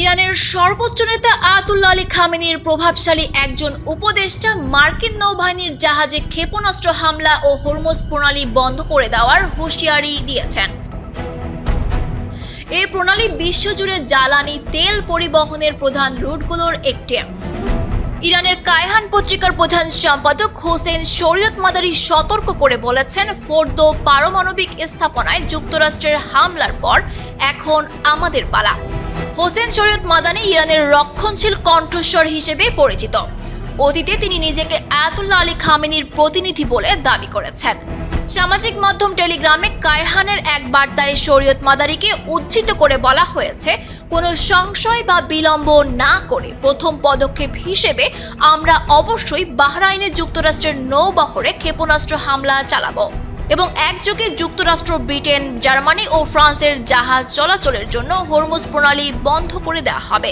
ইরানের সর্বোচ্চ নেতা আয়াতুল্লাহ আলী খামেনির প্রভাবশালী একজন উপদেষ্টা মার্কিন নৌবাহিনীর জাহাজে ক্ষেপণাস্ত্র হামলা ও হরমোজ প্রণালী বন্ধ করে দেওয়ার হুঁশিয়ারি দিয়েছেন। এই প্রণালী বিশ্বজুড়ে জ্বালানি তেল পরিবহনের প্রধান রুটগুলোর একটি। ইরানের কায়হান পত্রিকার প্রধান সম্পাদক হোসেন শরীয়ত মাদারি সতর্ক করে বলেছেন, ফোর্দো পারমাণবিক স্থাপনায় যুক্তরাষ্ট্রের হামলার পর এখন আমাদের পালা। হোসেন শরীয়ত মাদানি ইরানের রক্ষণশীল কণ্ঠস্বর হিসেবে পরিচিত। অতীতে তিনি নিজেকে আয়াতুল্লাহ আলী খামেনির প্রতিনিধি বলে দাবি করেছেন। সামাজিক মাধ্যম টেলিগ্রামে কায়হানের এক বার্তায় শরীয়ত মাদারিকে উদ্ধৃত করে বলা হয়েছে, কোনো সংশয় বা বিলম্ব না করে প্রথম পদক্ষেপ হিসেবে আমরা অবশ্যই বাহরাইনে যুক্তরাষ্ট্রের নৌবহরে ক্ষেপণাস্ত্র হামলা চালাবো। এবং একযোগে যুক্তরাষ্ট্র, ব্রিটেন, জার্মানি ও ফ্রান্সের জাহাজ চলাচলের জন্য হরমুজ প্রণালী বন্ধ করে দেওয়া হবে।